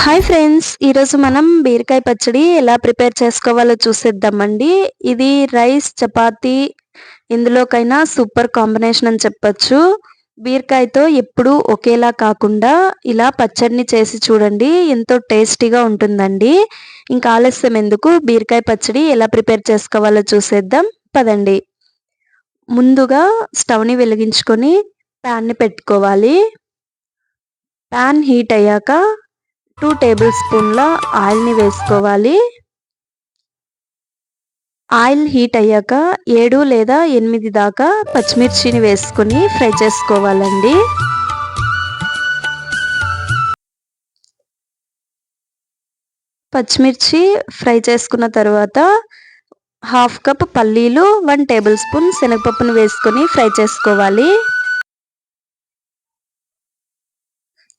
Hi friends ఈరోజు మనం బీరకాయ పచ్చడి ఎలా ప్రిపేర్ చేసుకోవాలో చూసేద్దామండి. ఇది రైస్ చపాతి ఇందులోకైనా సూపర్ కాంబినేషన్ అని చెప్పచ్చు. బీరకాయతో ఎప్పుడూ ఒకేలా కాకుండా ఇలా పచ్చడిని చేసి చూడండి ఎంతో టేస్టీగా ఉంటుందండి. ఇంకా ఆలస్యం ఎందుకు? బీరకాయ పచ్చడి ఎలా ప్రిపేర్ చేసుకోవాలో చూసేద్దాం. పదండి. ముందుగా స్టవ్ని వెలిగించుకొని ప్యాన్ని పెట్టుకోవాలి. ప్యాన్ హీట్ అయ్యాక టూ టేబుల్ స్పూన్ల ఆయిల్ని వేసుకోవాలి. ఆయిల్ హీట్ అయ్యాక ఏడు లేదా ఎనిమిది దాకా పచ్చిమిర్చిని వేసుకొని ఫ్రై చేసుకోవాలండి. పచ్చిమిర్చి ఫ్రై చేసుకున్న తర్వాత హాఫ్ కప్ పల్లీలు వన్ టేబుల్ స్పూన్ శనగపప్పును వేసుకొని ఫ్రై చేసుకోవాలి.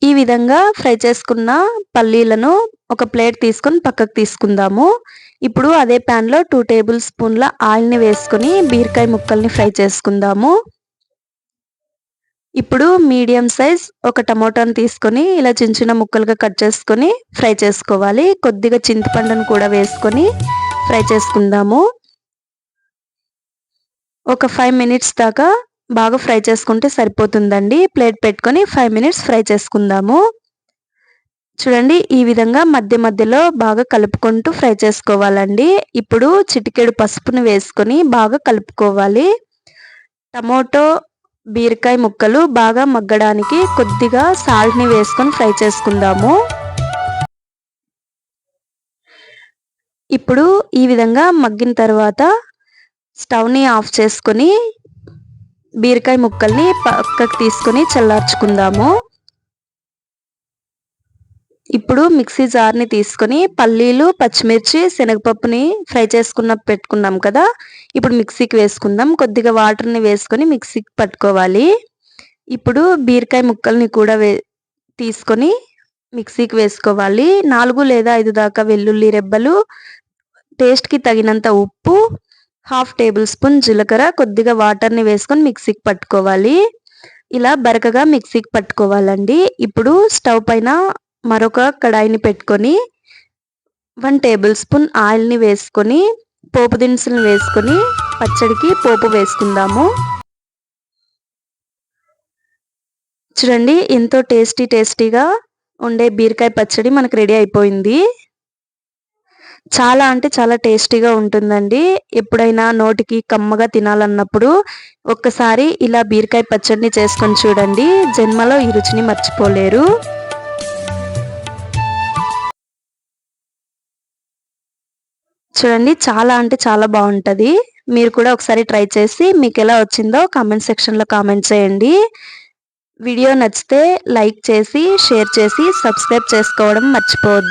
ఈ విధంగా ఫ్రై చేసుకున్న పల్లీలను ఒక ప్లేట్ తీసుకొని పక్కకు తీసుకుందాము. ఇప్పుడు అదే ప్యాన్లో టూ టేబుల్ స్పూన్ల ఆయిల్ని వేసుకొని బీరకాయ ముక్కల్ని ఫ్రై చేసుకుందాము. ఇప్పుడు మీడియం సైజ్ ఒక టమోటాను తీసుకొని ఇలా చిన్న చిన్న ముక్కలుగా కట్ చేసుకొని ఫ్రై చేసుకోవాలి. కొద్దిగా చింతపండును కూడా వేసుకొని ఫ్రై చేసుకుందాము. ఒక ఫైవ్ మినిట్స్ దాకా బాగా ఫ్రై చేసుకుంటే సరిపోతుందండి. ప్లేట్ పెట్టుకొని ఫైవ్ మినిట్స్ ఫ్రై చేసుకుందాము. చూడండి ఈ విధంగా మధ్య మధ్యలో బాగా కలుపుకుంటూ ఫ్రై చేసుకోవాలండి. ఇప్పుడు చిటికెడు పసుపుని వేసుకొని బాగా కలుపుకోవాలి. టమోటో బీరకాయ ముక్కలు బాగా మగ్గడానికి కొద్దిగా సాల్ట్ని వేసుకొని ఫ్రై చేసుకుందాము. ఇప్పుడు ఈ విధంగా మగ్గిన తర్వాత స్టవ్ని ఆఫ్ చేసుకొని బీరకాయ ముక్కల్ని పక్కకు తీసుకొని చల్లార్చుకుందాము. ఇప్పుడు మిక్సీ జార్ని తీసుకొని పల్లీలు పచ్చిమిర్చి శనగపప్పుని ఫ్రై చేసుకున్న పెట్టుకున్నాం కదా. ఇప్పుడు మిక్సీకి వేసుకుందాం. కొద్దిగా వాటర్ని వేసుకొని మిక్సీకి పట్టుకోవాలి. ఇప్పుడు బీరకాయ ముక్కల్ని కూడా వే తీసుకొని మిక్సీకి వేసుకోవాలి. నాలుగు లేదా ఐదు దాకా వెల్లుల్లి రెబ్బలు టేస్ట్కి తగినంత ఉప్పు హాఫ్ టేబుల్ స్పూన్ జీలకర్ర కొద్దిగా వాటర్ని వేసుకొని మిక్సీకి పట్టుకోవాలి. ఇలా బరకగా మిక్సీకి పట్టుకోవాలండి. ఇప్పుడు స్టవ్ పైన మరొక కడాయిని పెట్టుకొని వన్ టేబుల్ స్పూన్ ఆయిల్ని వేసుకొని పోపు దినుసులను వేసుకొని పచ్చడికి పోపు వేసుకుందాము. చూడండి ఎంతో టేస్టీ టేస్టీగా ఉండే బీరకాయ పచ్చడి మనకు రెడీ అయిపోయింది. చాలా అంటే చాలా టేస్టీగా ఉంటుందండి. ఎప్పుడైనా నోటికి కమ్మగా తినాలన్నప్పుడు ఒక్కసారి ఇలా బీరకాయ పచ్చడిని చేసుకొని చూడండి. జన్మలో ఈ రుచిని మర్చిపోలేరు. చూడండి చాలా అంటే చాలా బాగుంటుంది. మీరు కూడా ఒకసారి ట్రై చేసి మీకు ఎలా వచ్చిందో కామెంట్ సెక్షన్లో కామెంట్ చేయండి. వీడియో నచ్చితే లైక్ చేసి షేర్ చేసి సబ్స్క్రైబ్ చేసుకోవడం మర్చిపోవద్దు.